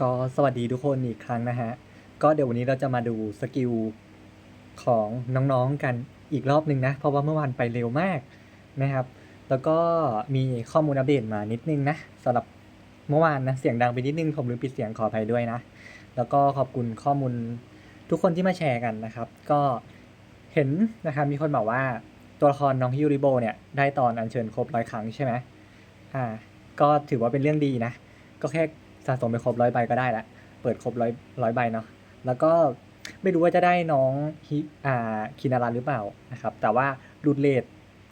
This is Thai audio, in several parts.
ก็สวัสดีทุกคนอีกครั้งนะฮะ ก็เดี๋ยววันนี้เราจะมาดูสกิลของน้องๆกันอีกรอบหนึ่งนะ เพราะว่าเมื่อวานไปเร็วมากนะครับ แล้วก็มีข้อมูลอัปเดตมานิดนึงนะสำหรับเมื่อวานนะเสียงดังไปนิดนึงผมลืมปิดเสียงขออภัยด้วยนะ แล้วก็ขอบคุณข้อมูลทุกคนที่มาแชร์กันนะครับ ก็เห็นนะครับมีคนบอกว่าตัวละครน้องฮิวริโบเนี่ยได้ตอนอัญเชิญครบร้อยครั้งใช่ไหมอ่าก็ถือว่าเป็นเรื่องดีนะ ก็แค่ สะสมไปครบร้อยใบก็ได้ละเปิดครบร้อยร้อยใบเนาะแล้วก็ไม่รู้ว่าจะได้น้องฮิอ่าคินารันหรือเปล่านะครับ แต่ว่ารูดเลท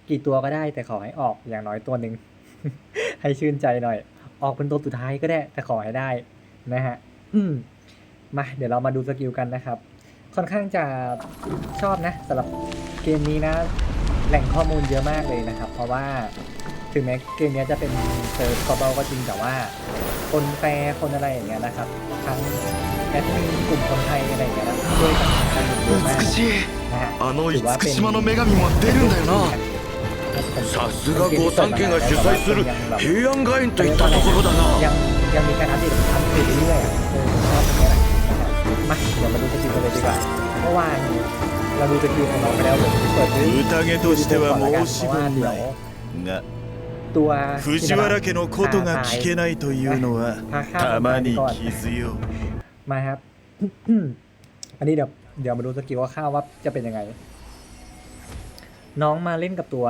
กี่ตัวก็ได้ แต่ขอให้ออกอย่างน้อยตัวหนึ่งให้ชื่นใจหน่อย ออกเป็นตัวสุดท้ายก็ได้ แต่ขอให้ได้นะฮะอืมมาเดี๋ยวเรามาดูสกิลกันนะครับ ค่อนข้างจะชอบนะสำหรับเกมนี้นะ แหล่งข้อมูลเยอะมากเลยนะครับ เพราะว่า ถึงแม้เกมนี้จะเป็นเซิร์ฟกอบก็จริงแต่ว่า คนแปลคนอะไรอย่างเงี้ยนะครับ ทั้งแอดมินกลุ่มคนไทยอะไรอย่างเงี้ยนะช่วยกันกันเยอะมาก 美しい นะฮะ あの ถือว่า 厳 เป็น 島の女神も出るんだよなさすが御三家が主催する平安外苑といったところだ ยั なん ยังมีการอัปเดตอัปเดตเรื่อยๆอ่ะเออชอบตรงนี้แหละนะครับมาเดี๋ยวมาดูสกิลกันเลยดีกว่าเมื่อวานเราดูสกิลของน้องไปแล้วผมเปิดดู 宴としては ก่อนละกัน 申 เพ し ราะว่า 分 เดี๋ย な วย が ตัว 藤原家のことが聞けないというのはたまに気づよ มาครับ อันนี้เดี๋ยวเดี๋ยวมาดูสกิลว่าข้าวว่าจะเป็นยังไง น้องมาเล่นกับตัว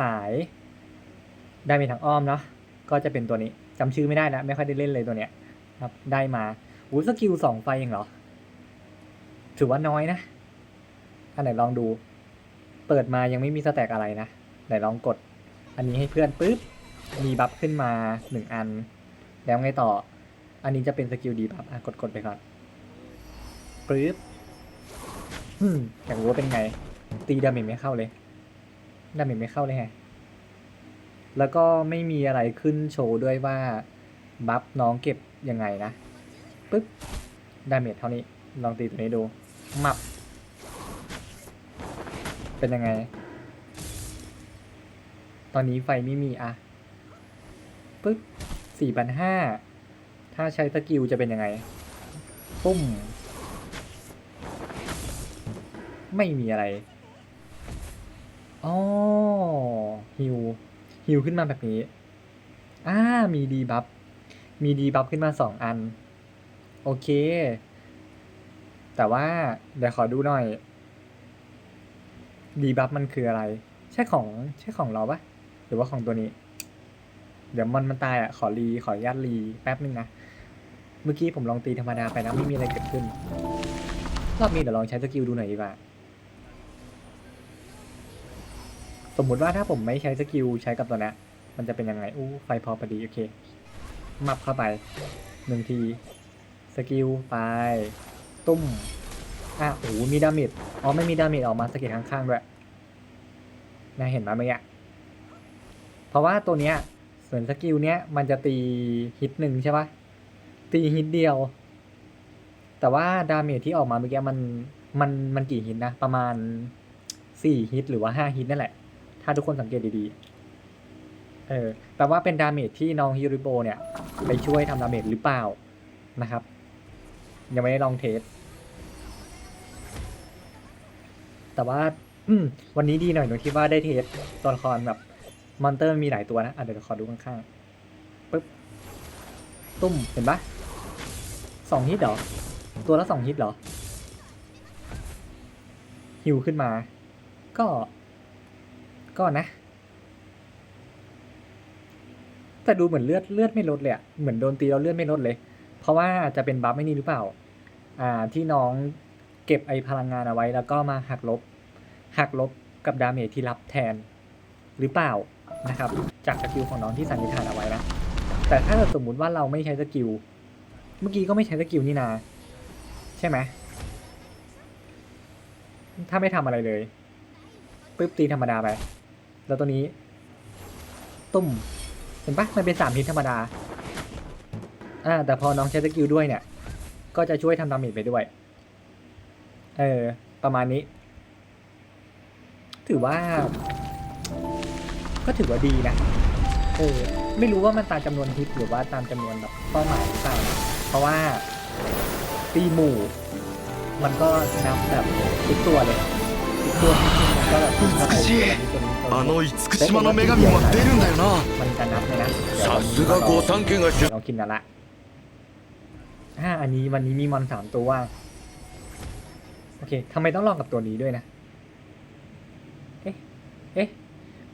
สาย ได้มีทางอ้อมเนาะก็จะเป็นตัวนี้จำชื่อไม่ได้นะไม่ค่อยได้เล่นเลยตัวเนี้ย ครับ ได้มาอู้สกิลสองไฟเองเหรอ ถือว่าน้อยนะ อันไหนลองดู เปิดมายังไม่มีสแต็กอะไรนะไหนลองกด อันนี้ให้เพื่อนปุ๊บมีบัฟขึ้นมาหนึ่งอัน แล้วไงต่อ อันนี้จะเป็นสกิลดีบัฟอะกดกดไปก่อนปึ๊บอืมอยากรู้ว่าเป็นไง ตีดาเมจไม่เข้าเลยดาเมจไม่เข้าเลยแฮะแล้วก็ไม่มีอะไรขึ้นโชว์ด้วยว่าบัฟน้องเก็บยังไงนะปึ๊บดาเมจเท่านี้ ลองตีตัวนี้ดูมับ เป็นยังไง ตอนนี้ไฟไม่มีอะปึ๊บสี่พันห้าถ้าใช้สกิลจะเป็นยังไง ปุ้ม ไม่มีอะไร อ๋อฮิวฮิวขึ้นมาแบบนี้อ่ามีดีบัฟ มีดีบัฟขึ้นมาสองอัน โอเค แต่ว่า เดี๋ยวขอดูหน่อย ดีบัฟมันคืออะไร ใช่ของ ใช่ของเราปะ หรือว่าของตัวนี้ เดี๋ยวมันมันตายอะขอรีขออนุญาตรีแป๊บนึงนะ เมื่อกี้ผมลองตีธรรมดาไปนะไม่มีอะไรเกิดขึ้น รอบนี้เดี๋ยวลองใช้สกิลดูหน่อยดีกว่า สมมุติว่าถ้าผมไม่ใช้สกิลใช้กับตัวนี้มันจะเป็นยังไงอู้ไฟพอพอดีโอเค มับเข้าไปหนึ่งทีสกิลไปตุ้มอะโอ้มีดาเมจอ๋อไม่มีดาเมจออกมาสะก็ดข้างๆด้วยนะเห็นไหมเมื่อกี้ เพราะว่าตัวเนี้ยส่วนสกิลเนี้ยมันจะตีฮิตหนึ่งใช่ปะตีฮิตเดียว แต่ว่าดาเมจที่ออกมาเมื่อกี้มันมันมันกี่ฮิตนะ ประมาณสี่ฮิตหรือว่าห้าฮิตนั่นแหละ ถ้าทุกคนสังเกตดีๆ เออแปลว่าเป็นดาเมจที่น้องฮิริโบเนี่ย ไปช่วยทำดาเมจหรือเปล่านะครับ ยังไม่ได้ลองเทส แต่ว่าอืวันนี้ดีหน่อยตรงที่ว่าได้เทสตัวละครแบบ มอนเตอร์มีหลายตัวนะอะเดี๋ยวขอดูข้างๆปึ๊บตุ้มเห็นปะสองฮิตเหรอ ตัวละสองฮิตเหรอฮิวขึ้นมา ก็ ก็นะ แต่ดูเหมือนเลือดเลือดไม่ลดเลยอะเหมือนโดนตีแล้วเลือดไม่ลดเลย เพราะว่าอาจจะเป็นบัฟไม่นี่หรือเปล่า อ่าที่น้องเก็บไอพลังงานเอาไว้แล้วก็มาหักลบ หักลบกับดาเมจที่รับแทนหรือเปล่า นะครับ จากสกิลของน้องที่สันนิษฐานเอาไว้นะแต่ถ้าสมมุติว่าเราไม่ใช้สกิล เมื่อกี้ก็ไม่ใช้สกิลนี่นา ใช่ไหม ถ้าไม่ทำอะไรเลยปุ๊บตีธรรมดาไป แล้วตัวนี้ ตุ้มเห็นปะมันเป็นสามฮิตธรรมดา อ่า แต่พอน้องใช้สกิลด้วยเนี่ย ก็จะช่วยทำดาเมจไปด้วย เออ ประมาณนี้ ถือว่า ก็ถือว่าดีนะ เออ ไม่รู้ว่ามันตามจำนวนฮิตหรือว่าตามจำนวนแบบเป้าหมายหรือเปล่านะ เพราะว่าตีหมู่ มันก็นับแบบทุกตัวเลยทุกตัวมันก็แบบถ้าใครตัวนี้ตัวนี้ตัว あ นี้ の厳島の女神も出るんだよな มันจะนับเลยนะเดี๋ยว さ วัน す นี้ が เรา 御三家が主 เรากินแล้วละอ่าอันนี้วันนี้มีมอนสามตัว โอเคทำไมต้องลองกับตัวนี้ด้วยนะ เอ๊ะ เอ๊ะ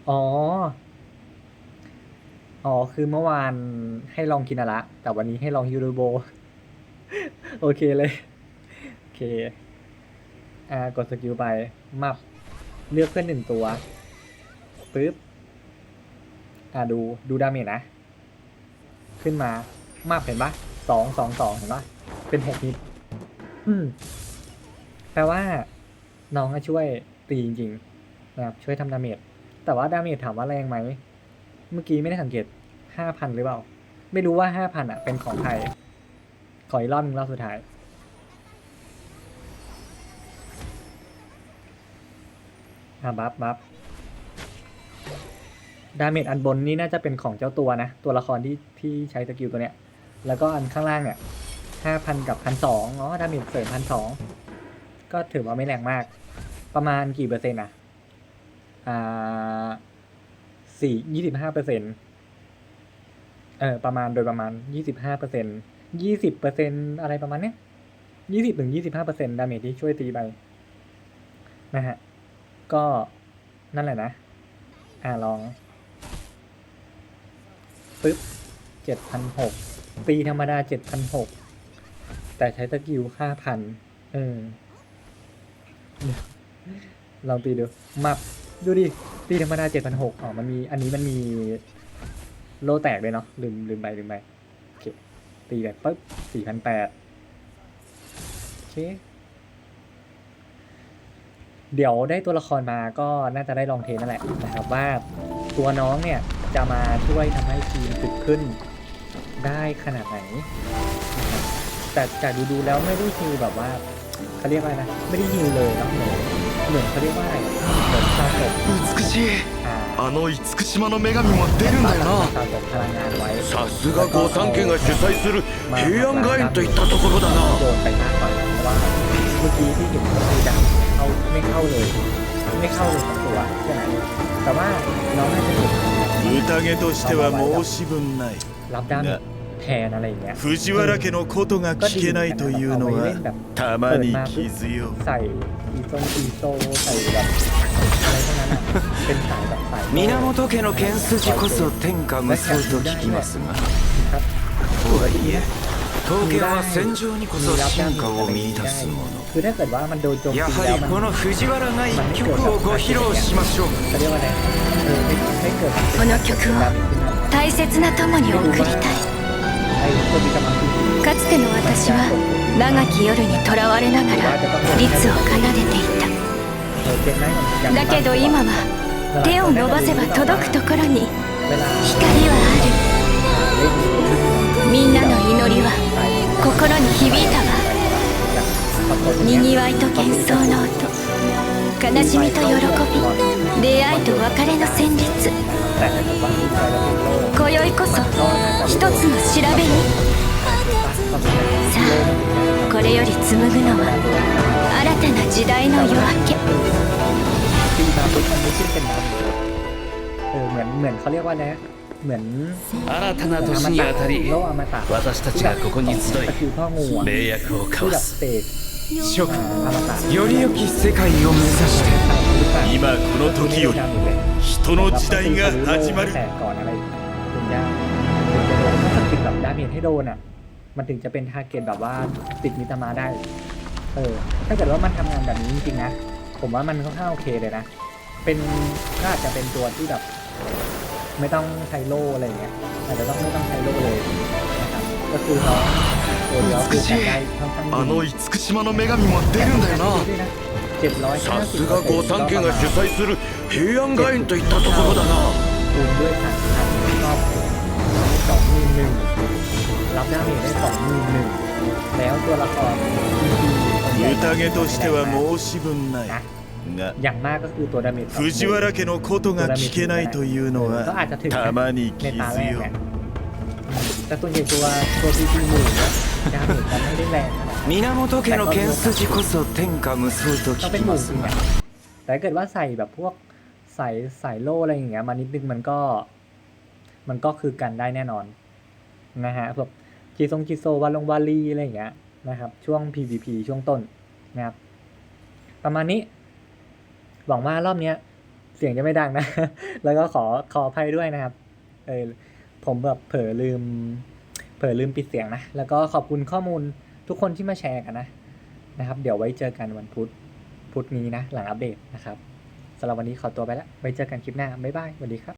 อ๋อ อ๋อ คือเมื่อวานให้ลองกินอะละ แต่วันนี้ให้ลองยูโรโบ โอเคเลย โอเค อ่ากดสกิลไปมับเลือกเพื่อนหนึ่งตัวปึ๊บ อ่าดูดูดาเมจนะ ขึ้นมา มับเห็นปะสองสองสองเห็นปะเป็นหกนิด อืม แปลว่า น้องก็ช่วยตีจริงๆนะครับช่วยทำดาเมจ แต่ว่าดาเมจถามว่าแรงไหม เมื่อกี้ไม่ได้สังเกตห้าพันหรือเปล่า ไม่รู้ว่าห้าพันอะ เป็นของใคร ขออีกรอบหนึงรอบสุดท้าย อะบัฟบัฟดาเมจอันบนนี่น่าจะเป็นของเจ้าตัวนะ ตัวละครที่ที่ใช้สกิลตัวเนี้ย แล้วก็อันข้างล่างเนี่ยห้าพันกับพันสองอ๋อดาเมจเสริมพันสองก็ถือว่าไม่แรงมาก ประมาณกี่เปอร์เซ็นต์อะ อ่าสี่ยี่สิบห้าเปอร์เซ็นต์เออประมาณโดยประมาณยี่สิบห้าเปอร์เซ็นยี่สิบเปอร์เซ็นอะไรประมาณเนี้ยยี่สิบถึงยี่สิบห้าเปอร์เซ็นดาเมจที่ช่วยตีไปนะฮะ ก็นั่นแหละนะ อ่าลองปึ๊บเจ็ดพันหกตีธรรมดาเจ็ดพันหกแต่ใช้สกิลห้าพันเออลองตีดู มับ ดูดิตีธรรมดาเจ็ดพันหกอ๋อมันมีอันนี้มันมีโลแตกเลยเนาะลืมลืมไปลืมไปโอเคตีแบบปุ๊บสี่พันแปดโอเคเดี๋ยวได้ตัวละครมาก็น่าจะได้ลองเทสนั่นแหละนะครับว่าตัวน้องเนี่ยจะมาช่วยทำให้ทีมถึกขึ้นได้ขนาดไหน แต่จากดูดูๆแล้วไม่ได้ฮิวแบบว่าเขาเรียกว่าอะไรนะ ไม่ได้ฮิวเลยเนาะ เหมือนเหมือนเขาเรียกว่าอะไรเหมือนสะสม 美しい อ่า あの厳島の女神も出るんだよな สะสมพลังงานไว้ さすが御三家が主催する平安外苑といったところだな โดนไปมากกว่าเพราะว่าเมื่อกี้ที่เห็นก็คือดังเข้าไม่เข้าเลย ไม่เข้าเลยสักตัวแค่นั้นแต่ว่าน้องน่าจะเห็น 宴としては申し分ない รับดาเมจ แทนอะไรอย่างเงี้ย 藤原家のことが ก็ 聞 ดี けないというの เอาไว้เล่น は แบบ たまに傷よ ใส่อีโซอีโซใส่แบบอะไรพวกนั้นอะเป็นสายแบบสาย 源家の剣筋こそ天下無双と聞きますが ครับ とはいえ刀剣は戦場にこそ進化を見出すも คือถ้าเกิดว่ามันโดนโจม の ตี や แล้ว はり มัน この藤原が一曲をご披露しましょう เขาเรียกว่าอะไรเออไม่ไม่เกิด この曲を大切な友に送りたい かつての私は長き夜にとらわれながら律を奏でていた。だけど今は手を伸ばせば届くところに光はある。みんなの祈りは心に響いたわ。にぎわいと喧騒の音悲しみと喜び出会いと別れの旋律今宵こそ一つの調べに。さあこれより紡ぐのは新たな時代の夜明け。新たな年にあたり私たちがここに集い名約を交わす諸君より良き世界を目指して今この時より人の時代が始まるแต่ก่อนอะไรถึงได้ถ้าสกิดแบบดาเมจให้โดนอะ มันถึงจะเป็นทาร์เก็ตแบบว่าติดมิตามาได้ เออ ถ้าเกิดว่ามันทำงานแบบนี้จริงๆนะ ผมว่ามันค่อนข้างโอเคเลยนะ เป็นก็อาจจะเป็นตัวที่แบบ ไม่ต้องใช้โล่อะไรเงี้ย อาจจะต้องไม่ต้องใช้โล่เลยนะครับ ก็คือน้อตัวเดียวคือใช้ได้ค่อนข้างดีあの厳島の女さすが御三家が主催する平安外苑といったところだな。宴としては申し分ない。が藤原家のことが聞けないというのはたまに傷よ แต่ส่วนใหญ่ตัวตัวพีพีหมู่เนี่ยดาเมจมันไม่ได้แรงขนาดนั้น 源家の剣筋こそ天下無双と ต้อง 聞 เป็น き หมู่ ま จ す ริง が อะแต่ถ้าเกิดว่าใส่แบบพวกใส่ใส่โล่อะไรอย่างเงี้ยมานิดนึงมันก็ มันก็คือกันได้แน่นอนนะฮะแบบจีซงจีโซวาลงวาลีอะไรอย่างเงี้ยนะครับ ช่วง PVP ช่วงต้นนะครับ ประมาณนี้ หวังว่ารอบเนี้ย เสียงจะไม่ดังนะ แล้วก็ขอขออภัยด้วยนะครับ เออ ผมแบบเผลอลืม เผลอลืมปิดเสียงนะ แล้วก็ขอบคุณข้อมูลทุกคนที่มาแชร์กันนะนะครับ เดี๋ยวไว้เจอกันวันพุธพุธนี้นะ หลังอัปเดตนะครับสำหรับวันนี้ขอตัวไปแล้วไว้เจอกันคลิปหน้าบ๊ายบายสวัสดีครับ